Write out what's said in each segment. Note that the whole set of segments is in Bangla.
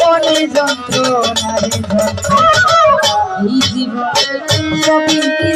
মনে যন্ত্রণারে জীবনে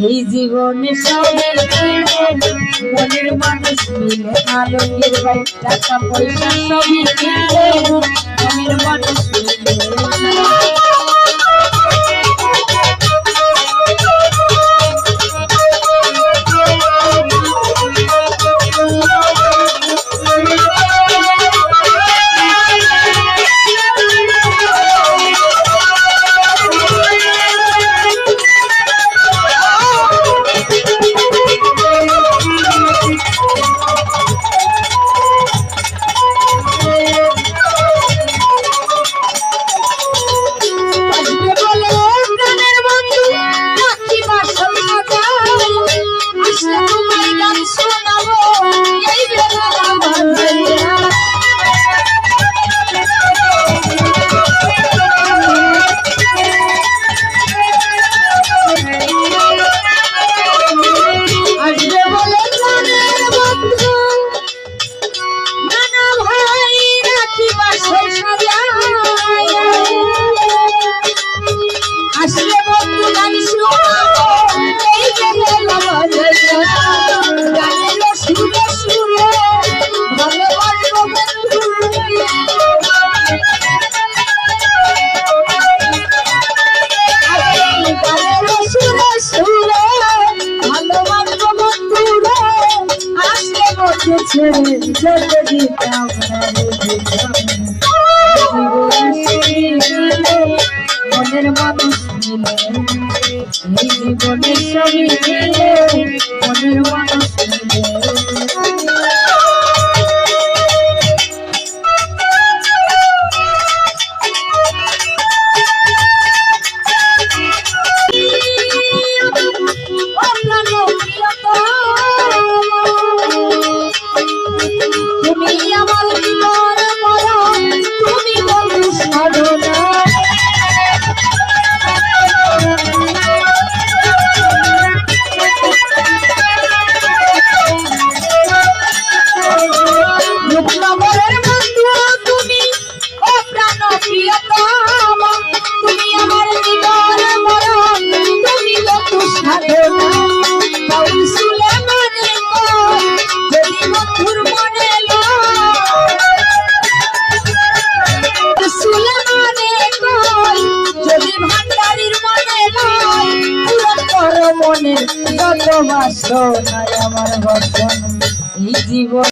এই জীবনে সবের মনের মানুষ মিলে আলোকের ভাই টাকা পয়সা সবই মানুষ মিলে मेरी जिंदगी মনের মানুষ মিলে জীবনের সঙ্গে জীবনে কত মাস আমার বচন এই জীবন